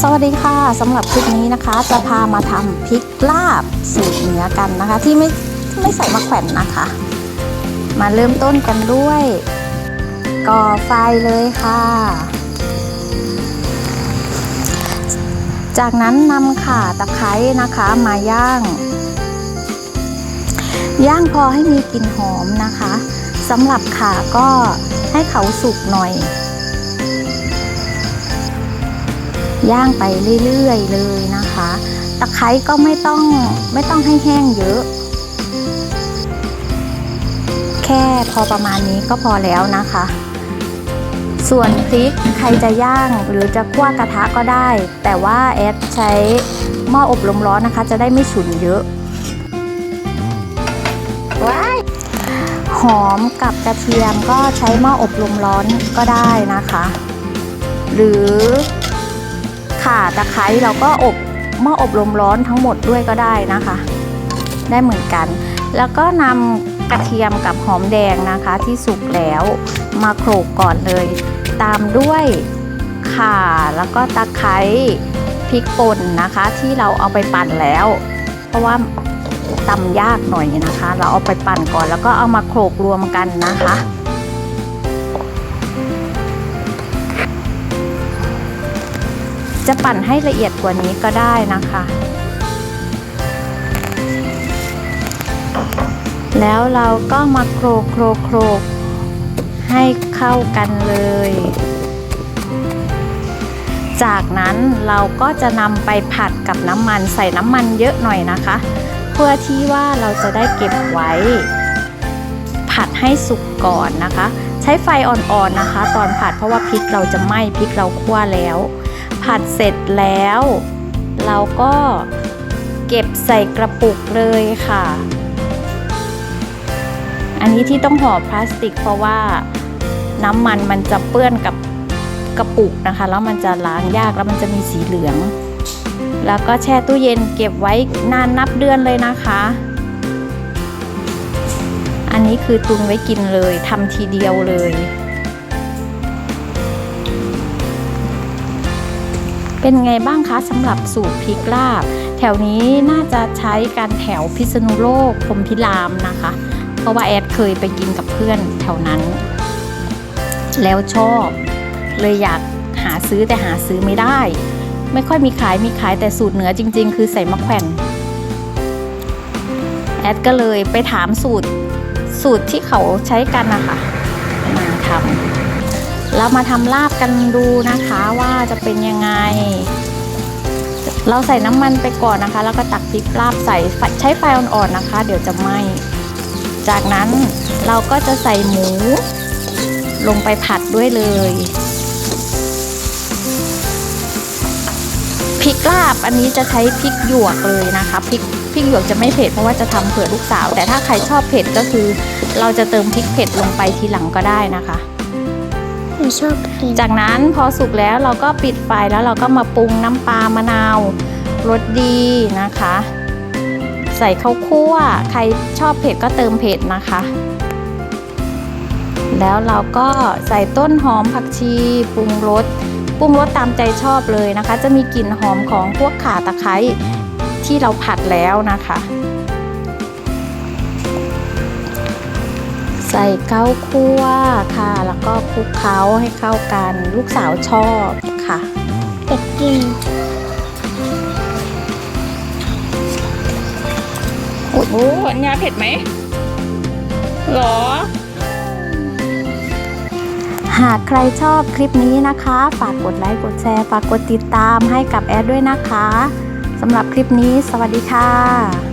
สวัสดีค่ะสำหรับคลิปนี้นะคะ จะพามาทำพริกลาบสูตรเหนือกันนะคะ ที่ไม่ไม่ใส่มะแขวนนะคะ มาเริ่มต้นกันด้วยก่อไฟเลยค่ะ จากนั้นนำข่าตะไคร้นะคะมาย่าง ย่างพอให้มีกลิ่นหอมนะคะสำหรับข่าก็ให้เขาสุกหน่อย ย่างไปเรื่อยๆเลยนะคะ ตะไคร้ก็ไม่ต้องไม่ต้องให้แห้งเยอะ แค่พอประมาณนี้ก็พอแล้วนะคะ ส่วนพริกใครจะย่างหรือจะคั่วกระทะก็ได้ แต่ว่าแอดใช้หม้ออบลมร้อนนะคะ จะได้ไม่ฉุนเยอะว้ายหอมกับกระเทียมก็ใช้หม้ออบลมร้อนก็ได้นะคะ หรือ ข่าตะไคร้เราก็อบหม้ออบลมร้อนทั้งหมดด้วยก็ได้นะคะ ได้เหมือนกัน แล้วก็นำกระเทียมกับหอมแดงนะคะที่สุกแล้วมาโขลกก่อนเลย ตามด้วยข่าแล้วก็ตะไคร้พริกป่นนะคะที่เราเอาไปปั่นแล้ว เพราะว่าตำยากหน่อยนะคะ เราเอาไปปั่นก่อนแล้วก็เอามาโขลกรวมกันนะคะ จะปั่นให้ละเอียดกว่านี้ก็ได้นะคะ แล้วเราก็มาโครกโครกโครกให้เข้ากันเลย จากนั้นเราก็จะนำไปผัดกับน้ำมันใส่น้ำมันเยอะหน่อยนะคะ เพื่อที่ว่าเราจะได้เก็บไว้ ผัดให้สุกก่อนนะคะ ใช้ไฟอ่อนๆนะคะ ตอนผัดเพราะว่าพริกเราจะไหม้พริกเราคั่วแล้ว ผัดเสร็จแล้ว เราก็เก็บใส่กระปุกเลยค่ะ อันนี้ที่ต้องห่อพลาสติกเพราะว่าน้ำมันมันจะเปื้อนกับกระปุกนะคะ แล้วมันจะล้างยากแล้วมันจะมีสีเหลือง แล้วก็แช่ตู้เย็นเก็บไว้นานนับเดือนเลยนะคะ อันนี้คือตุนไว้กินเลยทำทีเดียวเลย เป็นไงบ้างคะสำหรับสูตรพริกลาบ แถวนี้น่าจะใช้กันแถวพิษณุโลกพรมพิรามนะคะ เพราะว่าแอดเคยไปกินกับเพื่อนแถวนั้น แล้วชอบเลยอยากหาซื้อแต่หาซื้อไม่ได้ ไม่ค่อยมีขายมีขายแต่สูตรเหนือจริง ๆ คือใส่มะแขวนแอดก็เลยไปถามสูตรสูตรที่เขาใช้กันนะคะมาทำ เรามาทำลาบกันดูนะคะว่าจะเป็นยังไง เราใส่น้ำมันไปก่อนนะคะ แล้วก็ตักพริกลาบใส่ใช้ไฟอ่อนๆนะคะ เดี๋ยวจะไหม้จากนั้นเราก็จะใส่หมู ลงไปผัดด้วยเลยพริกลาบอันนี้จะใช้พริกหยวกเลยนะคะพริกพริกหยวกจะไม่เผ็ดเพราะว่าจะทำเผื่อลูกสาว แต่ถ้าใครชอบเผ็ดก็คือ เราจะเติมพริกเผ็ดลงไปทีหลังก็ได้นะคะ นูชอบกินจากนั้นพอสุกแล้วเราก็ปิดไฟแล้วเราก็มาปรุงน้ำปลามะนาวรสดีนะคะ ใส่ข้าวคั่ว ใครชอบเผ็ดก็เติมเผ็ดนะคะ แล้วเราก็ใส่ต้นหอมผักชีปรุงรสปรุงรสตามใจชอบเลยนะคะ จะมีกลิ่นหอมของพวกข่าตะไคร้ที่เราผัดแล้วนะคะ ใส่ข้าวคั่วค่ะ แล้วก็คลุกเคล้าให้เข้ากัน ลูกสาวชอบค่ะเด็กกินโอ้โหอัญญาเผ็ดไหมหรอ หากใครชอบคลิปนี้นะคะ ฝากกดไลค์ กดแชร์ ฝากกดติดตามให้กับแอดด้วยนะคะสำหรับคลิปนี้ สวัสดีค่ะ